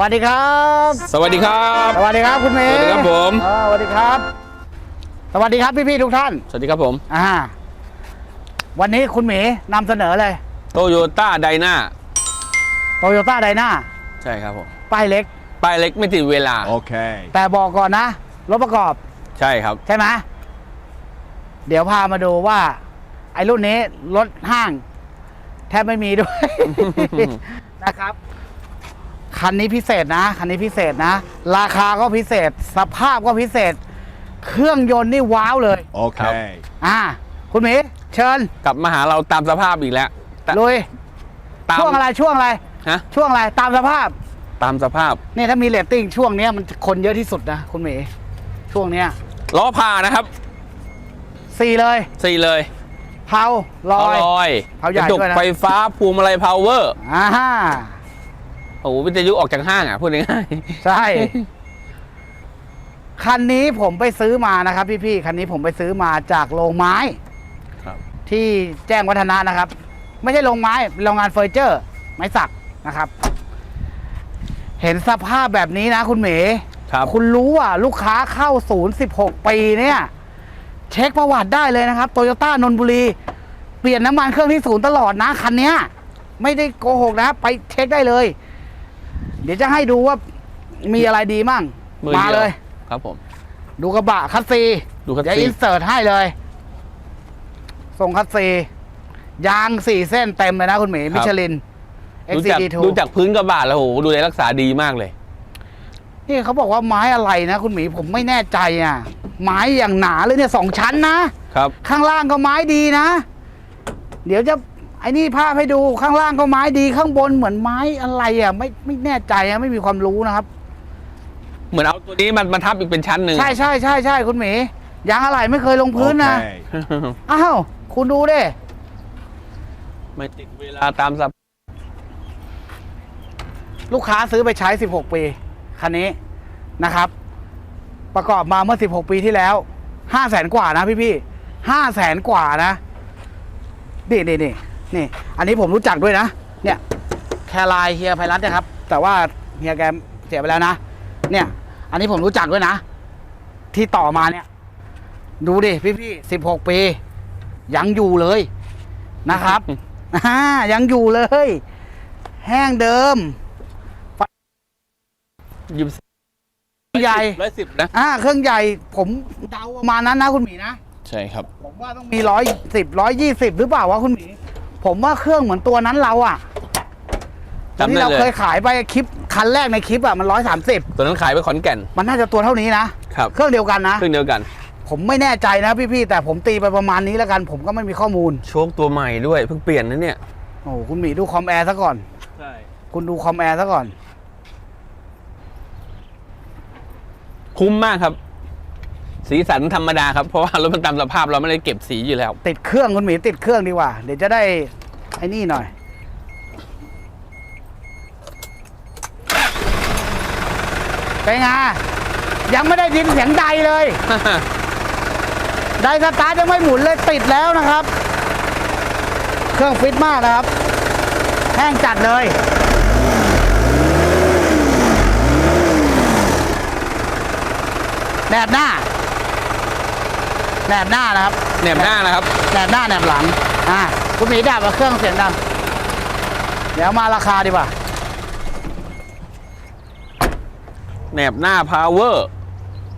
วัสดีครับ สวัสดีครับ สวัสดีครับคุณเมย์สวัสดีครับผม เออสวัสดีครับ สวัสดีครับพี่ๆทุกท่าน สวัสดีครับผม อ่า วันนี้คุณหมีนำเสนอเลยโตโยต้าไดนาโตโยต้าไดนาใช่ครับผม ป้ายเล็ก ป้ายเล็กไม่ติดเวลา Okay. แต่บอกก่อนนะ รถประกอบใช่ครับ ใช่ไหมเดี๋ยวพามาดูว่า ไอ้รุ่นนี้รถห้าง แทบไม่มีด้วย นะครับ คันนี้พิเศษนะ คันนี้พิเศษนะ ราคาก็พิเศษ สภาพก็พิเศษ เครื่องยนต์นี่ว้าวเลย Okay. อ่า คุณหมีเชิญกลับมาหาเราตามสภาพอีกแล้วแต่ลุย ตามช่วงอะไรช่วงอะไร ฮะช่วงอะไรตามสภาพ ตามสภาพนี่ถ้ามีเรตติ้งช่วงเนี้ยมันคนเยอะที่สุดนะ คุณหมีช่วงเนี้ยล้อพานะครับสี่เลยสี่เลยเผาลอยลอยเผาใหญ่กระจกด้วยนะ ไฟฟ้าพวงมาลัยพาวเวอร์ อ่าฮะ โอ้โหวิทยุออกจากห้างอะพูดง่ายใช่ คันนี้ผมไปซื้อมานะครับ พี่ๆคันนี้ผมไปซื้อมาจากโรงไม้ๆครับ ที่แจ้งวัฒนะนะครับ ไม่ใช่โรงไม้เป็นโรงงานเฟอร์นิเจอร์ ไม้สักนะครับ เห็นสภาพแบบนี้นะคุณเหมครับ คุณรู้ว่าลูกค้าเข้าศูนย์สิบหกปีเนี่ย เช็คประวัติได้เลยนะครับโตโยต้านนบุรี เปลี่ยนน้ำมันเครื่องที่ศูนย์ตลอดนะ คันเนี้ย ไม่ได้โกหกนะ ไปเช็คได้เลย เดี๋ยวจะให้ดูว่ามีอะไรดีมั่งมือมาดีวเลย ครับผม ดูกระบะคัสซีดูคัสซีเดี๋ยวอินเสิร์ตให้เลยส่งคัสซียางสี่เส้นเต็มเลยนะคุณหมีมิชลิน ดูจาก XCD2 ดูจากพื้นกระบะแล้วโอ้โหดูแลรักษาดีมากเลย นี่เขาบอกว่าไม้อะไรนะ คุณหมีผมไม่แน่ใจอะ ไม้อย่างหนาเลยเนี่ยสองชั้นนะ ครับ ข้างล่างก็ไม้ดีนะ เดี๋ยวจะ ไอ้นี่ภาพให้ดูข้างล่างก็ไม้ดีข้างบนเหมือนไม้อะไรอะไม่ไม่แน่ใจอะไม่มีความรู้นะครับ เหมือนเอาตัวนี้มันมาทับอีกเป็นชั้นหนึ่ง ใช่ใช่ใช่ใช่คุณหมียางอะไรไม่เคยลงพื้นนะ Okay. อ้าวคุณดูดิไม่ติดเวลาตามสภาพลูกค้าซื้อไปใช้ 16 ปีคันนี้นะครับ ประกอบมาเมื่อ 16 ปีที่แล้ว5แสนกว่านะพี่พี่ห้าแสนกว่านะนี่นี่นี่ นี่ อันนี้ผมรู้จักด้วยนะ เนี่ย แคลายเฮียไพรัตน์นะครับ แต่ว่าเฮียแกเสียไปแล้วนะ เนี่ย อันนี้ผมรู้จักด้วยนะ ที่ต่อมาเนี่ย ดูดิพี่พี่สิบหกปี ยังอยู่เลยนะครับอ่ายังอยู่เลย แห้งเดิมยิมใหญ่ร้อยสิบนะอ่าเครื่องใหญ่ ผมเดาประมาณนั้นนะคุณหมีนะ ใช่ครับ ผมว่าต้องมีร้อยสิบร้อยยี่สิบหรือเปล่าวะคุณหมี ผมว่าเครื่องเหมือนตัวนั้นเราอะจำได้เลยที่เราเคยขายไปคลิปคันแรกในคลิปอะมันร้อยสามสิบตัวนั้นขายไปขอนแก่น มันน่าจะตัวเท่านี้นะครับ เครื่องเดียวกันนะ เครื่องเดียวกัน ผมไม่แน่ใจนะพี่ๆแต่ผมตีไปประมาณนี้แล้วกัน ผมก็ไม่มีข้อมูลโชคตัวใหม่ด้วยเพิ่งเปลี่ยนนะเนี่ย โอ้โหคุณหมีดูคอมแอร์ซะก่อน ใช่ คุณดูคอมแอร์ซะก่อน คุ้มมากครับ สีสันธรรมดาครับ เพราะว่ารถมันตามสภาพเราไม่ได้เก็บสีอยู่แล้ว ติดเครื่องคุณหมีติดเครื่องดีกว่า เดี๋ยวจะได้ไอ้นี่หน่อยเป็นไงยังไม่ได้ยินเสียงใดเลย ไดสตาร์ทยังไม่หมุนเลยติดแล้วนะครับ เครื่องฟิตมากนะครับ แห้งจัดเลยแนบหน้า แนบหน้านะครับแหนบหน้านะครับแหนบหน้าแหนบหลังอ่าคุณหมีดับกับเครื่องเสียงดังเดี๋ยวมาราคาดีกว่าแหนบหน้าพาวเวอร์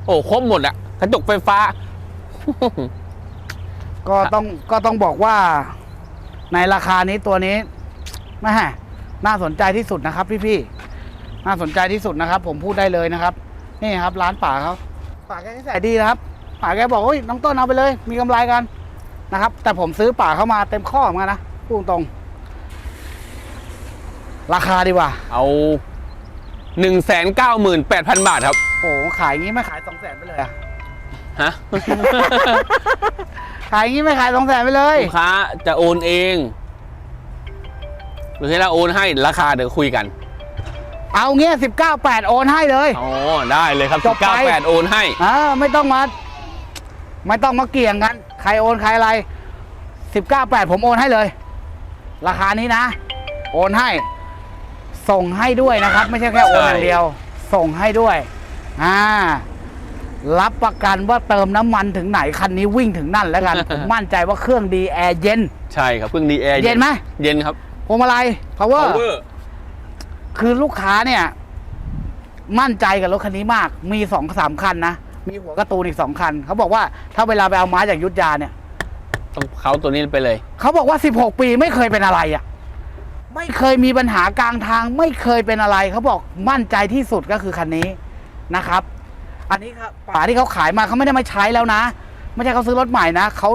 โอ้ครบหมดอะกระจกไฟฟ้า ก็ต้องก็ต้องบอกว่า ในราคานี้ตัวนี้แม่น่าสนใจที่สุดนะครับ พี่ๆน่าสนใจที่สุดนะครับ ผมพูดได้เลยนะครับ นี่ครับ ร้านป่าเขาป่าแกนิสัยดีนะครับ ป่าแกบอกโอ้ยน้องต้นเอาไปเลย มีกำไรกันนะครับ แต่ผมซื้อป่าเข้ามาเต็มข้อเหมือนกันนะพูดตรงๆราคาดีกว่า เอาหนึ่งแสนเก้าหมื่นแปดพันบาทครับโอ้โหขายอย่างงี้ไม่ขายสองแสนไปเลยอะฮะขายอย่างงี้ไม่ขายสองแสนไปเลยลูกค้าจะโอนเอง หรือให้เราโอนให้ราคาเดี๋ยวคุยกัน เอาเงี้ยสิบเก้าแปดโอนให้เลยอ๋อได้เลยครับจบไป9 8โอนให้อ่าไม่ต้องมา ไม่ต้องมาเกี่ยงกัน ใครโอนใครอะไรสิบเก้าแปดผมโอนให้เลย ราคานี้นะ โอนให้ ส่งให้ด้วยนะครับ ไม่ใช่แค่โอนใช่อย่างเดียว ส่งให้ด้วย อ่า รับประกันว่าเติมน้ำมันถึงไหน คันนี้วิ่งถึงนั่นแล้วกัน ผมมั่นใจว่าเครื่องดีแอร์เย็น ใช่ครับเพิ่งดีแอร์เย็นไหม เย็นครับพวงมาลัย power power คือลูกค้าเนี่ย มั่นใจกับรถคันนี้มาก มีสองสามคันนะ มีหัวการ์ตูนอีกสองคัน เขาบอกว่าถ้าเวลาไปเอาไม้จากยุทธยาเนี่ย ต้องเขาตัวนี้ไปเลย เขาบอกว่า 16 ปีไม่เคยเป็นอะไรอะ่ะ ไม่เคยมีปัญหากลางทาง ไม่เคยเป็นอะไร เขาบอกมั่นใจที่สุดก็คือคันนี้นะครับ อันนี้ครับป่าที่เขาขายมาเขาไม่ได้มาใช้แล้วนะ ไม่ใช่เขาซื้อรถใหม่นะเขา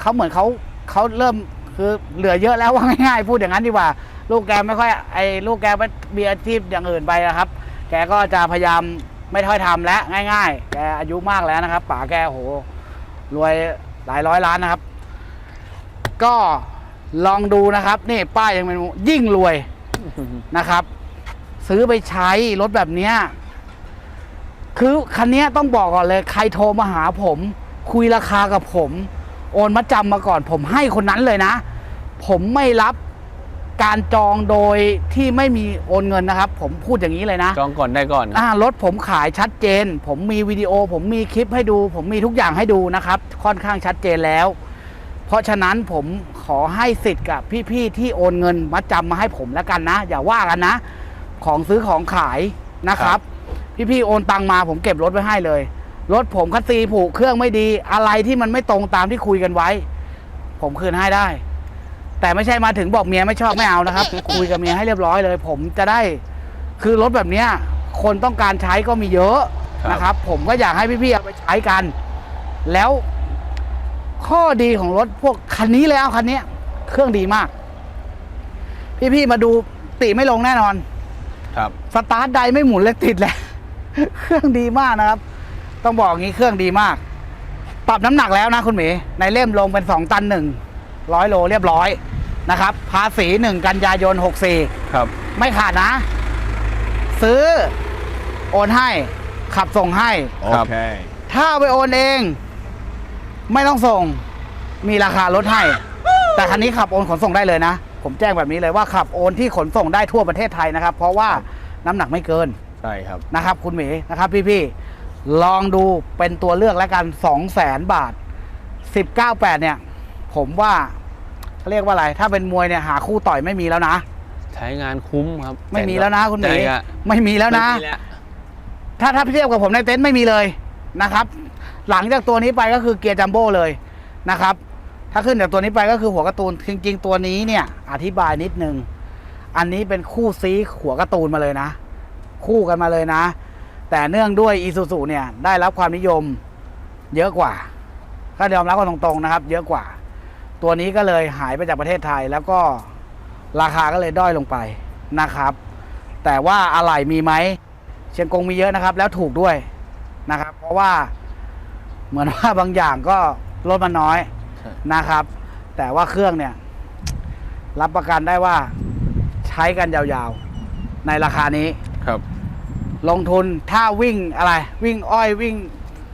เขาเหมือนเขาเขาเริ่มคือเหลือเยอะแล้วว่าง่ายๆพูดอย่างนั้นดีกว่า ลูกแกไม่ค่อยไอ้ลูกแกไปมีอาชีพอย่างอื่นไปนะครับ แกก็จะพยายาม ไม่ค่อยทำแล้วง่าย ๆ แกอายุมากแล้วนะครับป๋าแกโหรวยหลายร้อยล้านนะครับ ก็ลองดูนะครับ นี่ป้ายยังเป็นยิ่งรวยนะครับ ซื้อไปใช้รถแบบเนี้ยคือคันนี้ต้องบอกก่อนเลย ใครโทรมาหาผม คุยราคากับผม โอนมาจำมาก่อน ผมให้คนนั้นเลยนะ ผมไม่รับ การจองโดยที่ไม่มีโอนเงินนะครับ ผมพูดอย่างนี้เลยนะจองก่อนได้ก่อนอ่ารถผมขายชัดเจน ผมมีวิดีโอ ผมมีคลิปให้ดู ผมมีทุกอย่างให้ดูนะครับ ค่อนข้างชัดเจนแล้ว เพราะฉะนั้นผมขอให้สิทธิ์กับพี่ๆที่โอนเงินมาจำมาให้ผมแล้วกันนะ อย่าว่ากันนะ ของซื้อของขายนะครับ พี่ๆโอนตังมาผมเก็บรถไว้ให้เลย รถผมคัสซีผูกเครื่องไม่ดีอะไรที่มันไม่ตรงตามที่คุยกันไว้ ผมคืนให้ได้ แต่ไม่ใช่มาถึงบอกเมียไม่ชอบไม่เอานะครับ คุยกับเมียให้เรียบร้อยเลย ผมจะได้คือรถแบบเนี้ยคนต้องการใช้ก็มีเยอะครับ นะครับ ผมก็อยากให้พี่ๆเอาไปใช้กัน แล้ว ข้อดีของรถพวกคันนี้แล้วคันเนี้ยเครื่องดีมาก พี่ๆมาดูติไม่ลงแน่นอน ครับ สตาร์ทใดไม่หมุนเลยติดเลยเครื่องดีมากนะครับ ต้องบอกอย่างนี้เครื่องดีมาก ปรับน้ำหนักแล้วนะคุณหมีในเล่มลงเป็นสองตันหนึ่ง ร้อยโลเรียบร้อยนะครับ ภาษีหนึ่งกันยายนหกสี่ครับ ไม่ขาดนะ ซื้อโอนให้ ขับส่งให้ครับ Okay. ถ้าไปโอนเอง ไม่ต้องส่ง มีราคาลดให้ แต่คันนี้ขับโอนขนส่งได้เลยนะ ผมแจ้งแบบนี้เลยว่าขับโอนที่ขนส่งได้ทั่วประเทศไทยนะครับ เพราะว่าน้ำหนักไม่เกิน ใช่ครับ นะครับ คุณหมีนะครับ พี่ๆลองดูเป็นตัวเลือกแล้วกันสองแสนบาทสิบเก้าแปดเนี่ย ผมว่าเขาเรียกว่าอะไร ถ้าเป็นมวยเนี่ยหาคู่ต่อยไม่มีแล้วนะ ใช้งานคุ้มครับไม่มีแล้วนะคุณหมีใช่รับไม่มีแล้วนะ ไม่มีแล้วถ้าถ้าเทียบกับผมในเต็นท์ไม่มีเลยนะครับ หลังจากตัวนี้ไปก็คือเกียร์จัมโบ้เลยนะครับ ถ้าขึ้นจากตัวนี้ไปก็คือหัวการ์ตูนจริง ๆ ตัวนี้เนี่ย อธิบายนิดนึง อันนี้เป็นคู่ซีหัวการ์ตูนมาเลยนะ คู่กันมาเลยนะ แต่เนื่องด้วยอีซูซูเนี่ยได้รับความนิยมเยอะกว่าก็ยอมรับกันตรงๆนะครับ เยอะกว่า ตัวนี้ก็เลยหายไปจากประเทศไทย แล้วก็ราคาก็เลยด้อยลงไปนะครับ แต่ว่าอะไหล่มีไหมเชียงกงมีเยอะนะครับ แล้วถูกด้วยนะครับ เพราะว่าเหมือนว่าบางอย่างก็ลดมันน้อยใช่นะครับ แต่ว่าเครื่องเนี่ย รับประกันได้ว่าใช้กันยาวๆ ในราคานี้ครับ ลงทุนถ้าวิ่งอะไร วิ่งอ้อยวิ่ง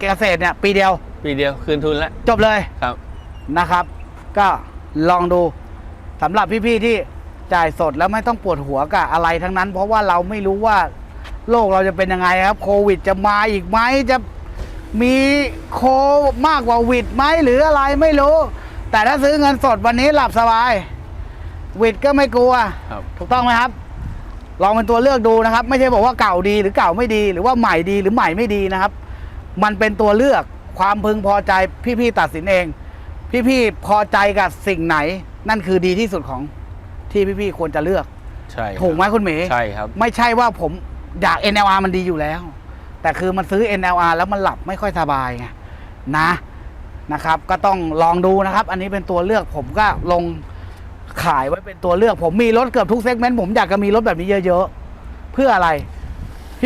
เกษตรเนี่ย ปีเดียว ปีเดียวคืนทุนแล้วจบเลยครับนะครับ ก็ลองดูสำหรับพี่ๆที่จ่ายสดแล้วไม่ต้องปวดหัวกับอะไรทั้งนั้น เพราะว่าเราไม่รู้ว่าโลกเราจะเป็นยังไงครับ โควิดจะมาอีกไหมจะมีโคมากกว่าวิดไหมหรืออะไรไม่รู้ แต่ถ้าซื้อเงินสดวันนี้หลับสบาย วิดก็ไม่กลัวครับถูกต้องไหมครับ ลองเป็นตัวเลือกดูนะครับ ไม่ใช่บอกว่าเก่าดีหรือเก่าไม่ดี หรือว่าใหม่ดีหรือใหม่ไม่ดีนะครับ มันเป็นตัวเลือกความพึงพอใจพี่ๆตัดสินเอง พี่ๆพอใจกับสิ่งไหน นั่นคือดีที่สุดของที่พี่ๆควรจะเลือก ใช่ครับถูกไหมคุณหมีใช่ครับ ไม่ใช่ว่าผมอยาก NLR มันดีอยู่แล้ว แต่คือมันซื้อ NLR แล้วมันหลับไม่ค่อยสบายไงนะนะครับ ก็ต้องลองดูนะครับ อันนี้เป็นตัวเลือกผมก็ลงขายไว้เป็นตัวเลือก ผมมีรถเกือบทุกเซกเมนต์ผมอยากจะมีรถแบบนี้เยอะๆ เพื่ออะไร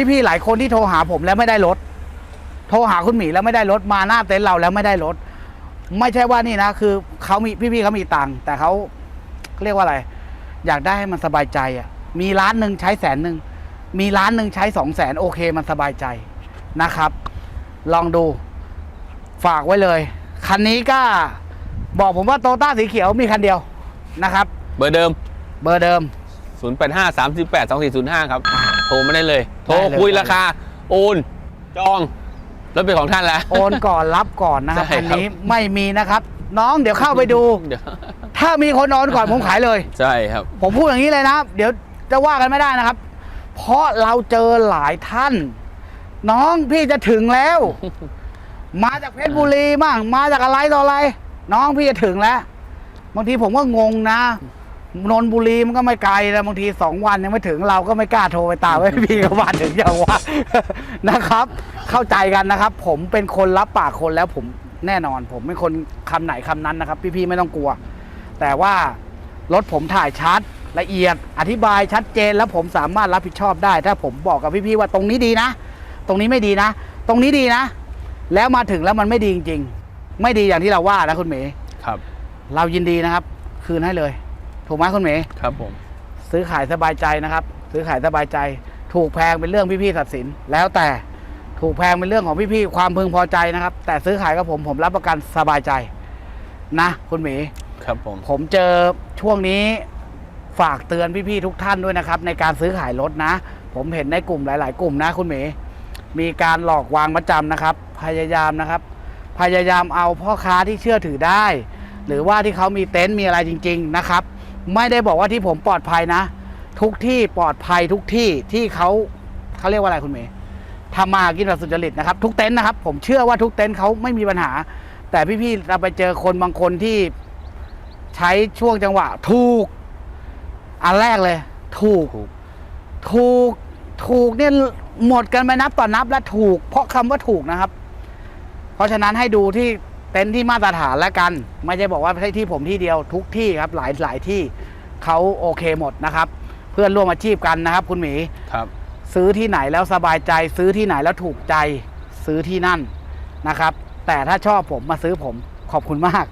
พี่ๆหลายคนที่โทรหาผมแล้วไม่ได้รถ โทรหาคุณหมีแล้วไม่ได้รถมาหน้าเต็นท์เราแล้วไม่ได้รถ ไม่ใช่ว่านี่นะ คือเขามีพี่ๆเขามีตังค์แต่เขาเรียกว่าอะไร อยากได้ให้มันสบายใจอะ มีล้านหนึ่งใช้แสนหนึ่งมีล้านหนึ่งใช้สองแสนโอเค มันสบายใจนะครับ ลองดูฝากไว้เลย คันนี้ก็บอกผมว่าโตต้าสีเขียวมีคันเดียวนะครับ เบอร์เดิม เบอร์เดิม 0 8 5 3 8 2 4 0 5 ครับ โทรมาได้เลย โทรได้เลยคุยราคา โอน จอง รถเป็นของท่านแล้ว โอนก่อนรับก่อนนะครับใช่อันครับนี้ไม่มีนะครับ น้องเดี๋ยวเข้าไปดู เดี๋ยวถ้ามีคนโอนก่อนผมขายเลย ใช่ครับ ผมพูดอย่างนี้เลยนะ เดี๋ยวจะว่ากันไม่ได้นะครับ เพราะเราเจอหลายท่าน น้องพี่จะถึงแล้ว มาจากเพชรบุรีบ้างมาจากอะไรต่ออะไร น้องพี่จะถึงแล้วบางทีผมก็งงนะ นนทบุรีมันก็ไม่ไกลนะบางทีสองวันยังไม่ถึงเราก็ไม่กล้าโทรไปตามว่าพี่เขามาถึงอย่างว่านะครับ เข้าใจกันนะครับ ผมเป็นคนรับปากคนแล้วผมแน่นอน ผมเป็นคนคำไหนคำนั้นนะครับ พี่ๆไม่ต้องกลัว แต่ว่ารถผมถ่ายชัดละเอียดอธิบายชัดเจนแล้วผมสามารถรับผิดชอบได้ ถ้าผมบอกกับพี่ๆว่าตรงนี้ดีนะ ตรงนี้ไม่ดีนะ ตรงนี้ดีนะ แล้วมาถึงแล้วมันไม่ดีจริง ๆ ไม่ดีอย่างที่เราว่านะคุณเมย์ครับ เรายินดีนะครับ คืนให้เลย ถูกไหมคุณเมย์ครับผม ซื้อขายสบายใจนะครับ ซื้อขายสบายใจ ถูกแพงเป็นเรื่องพี่ๆตัดสิน แล้วแต่ถูกแพงเป็นเรื่องของพี่ๆความพึงพอใจนะครับ แต่ซื้อขายกับผมผมรับประกันสบายใจ นะ คุณหมีครับผม ผมเจอช่วงนี้ฝากเตือนพี่ๆทุกท่านด้วยนะครับ ในการซื้อขายรถนะ ผมเห็นในกลุ่มหลาย ๆ กลุ่มนะ คุณหมีมีการหลอกวางประจำนะครับ พยายามนะครับ พยายามเอาพ่อค้าที่เชื่อถือได้ หรือว่าที่เขามีเต็นท์มีอะไรจริง ๆ นะครับ ไม่ได้บอกว่าที่ผมปลอดภัยนะ ทุกที่ปลอดภัยทุกที่ที่เขาเขาเรียกว่าอะไรคุณเมย์ทำมาหากินแบบสุจริตนะครับ ทุกเต็นท์นะครับ ผมเชื่อว่าทุกเต็นท์เขาไม่มีปัญหา แต่พี่ๆเราไปเจอคนบางคนที่ใช้ช่วงจังหวะ ถูก อันแรกเลย ถูก ถูกถูกถูกเนี่ยหมดกันไปนับต่อนับและถูก เพราะคำว่าถูกนะครับ เพราะฉะนั้นให้ดูที่เต็นท์ที่มาตรฐานแล้วกัน ไม่ใช่บอกว่าใช่ที่ผมที่เดียวทุกที่ครับหลายหลายที่เขาโอเคหมดนะครับ เพื่อนร่วมอาชีพกันนะครับ คุณหมีครับ ซื้อที่ไหนแล้วสบายใจ ซื้อที่ไหนแล้วถูกใจซื้อที่นั่นนะครับ แต่ถ้าชอบผมมาซื้อผมขอบคุณมาก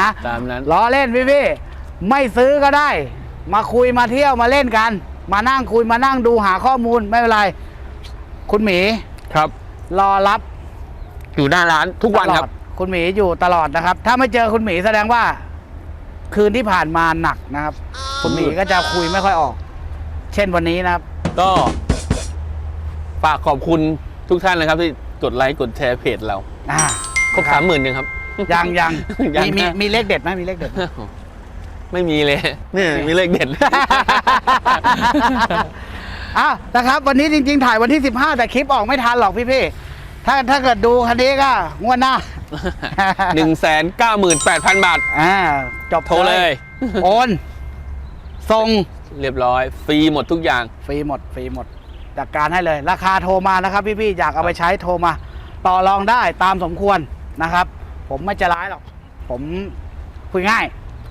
นะตามนั้น ล้อเล่นพี่พี่ไม่ซื้อก็ได้ มาคุยมาเที่ยวมาเล่นกัน มานั่งคุยมานั่งดูหาข้อมูลไม่เป็นไร คุณหมีครับ รอรับ อยู่หน้าร้านทุกวันครับ ตลอดคุณหมีอยู่ตลอดนะครับ ถ้าไม่เจอคุณหมีแสดงว่า คืนที่ผ่านมาหนักนะครับ คุณหมีก็จะคุยไม่ค่อยออก เช่นวันนี้นะครับ ก็ฝากขอบคุณทุกท่านนะครับ ที่กดไลค์กดแชร์เพจเราอ่าครบสามหมื่นยังครับ ยังยังยังมีมีนะ มีเลขเด็ดไหมมีเลขเด็ดไม่มีเลยเนี่ยมีเลขเด็ดอ้าวนะครับ วันนี้จริง ๆ ถ่ายวันที่ 15 แต่คลิปออกไม่ทันหรอกพี่ๆ ถ้าถ้าเกิดดูคันนี้ก็งวดหน้า หนึ่งแสนเก้าหมื่นแปดพันบาท อ่าจบโทรเลย โอนส่งเรียบร้อย ฟรีหมดทุกอย่าง ฟรีหมด ฟรีหมด จัดการให้เลย ราคาโทรมานะครับ พี่ๆอยากเอาไปใช้โทรมา ต่อรองได้ตามสมควรนะครับ ผมไม่ใจะร้ายหรอก ผมคุยง่าย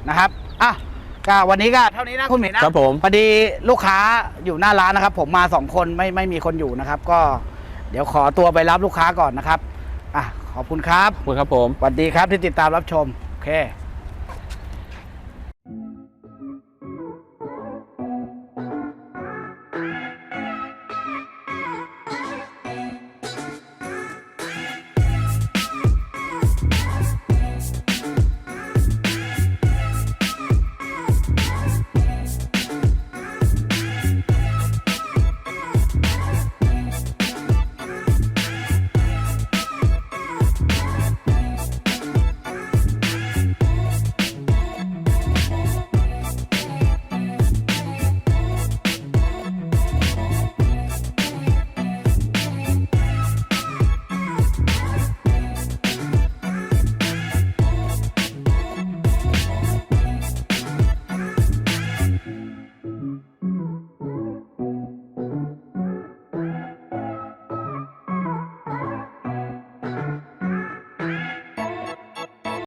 นะครับอะก็วันนี้ก็เท่านี้นะคุณหมีนะครับผมพอดีลูกค้าอยู่หน้าร้านนะครับ ผมมาสองคนไม่ไม่มีคนอยู่นะครับ ก็ เดี๋ยวขอตัวไปรับลูกค้าก่อนนะครับอะขอบคุณครับขอบคุณครับผมสวัสดีครับที่ติดตามรับชมโอเค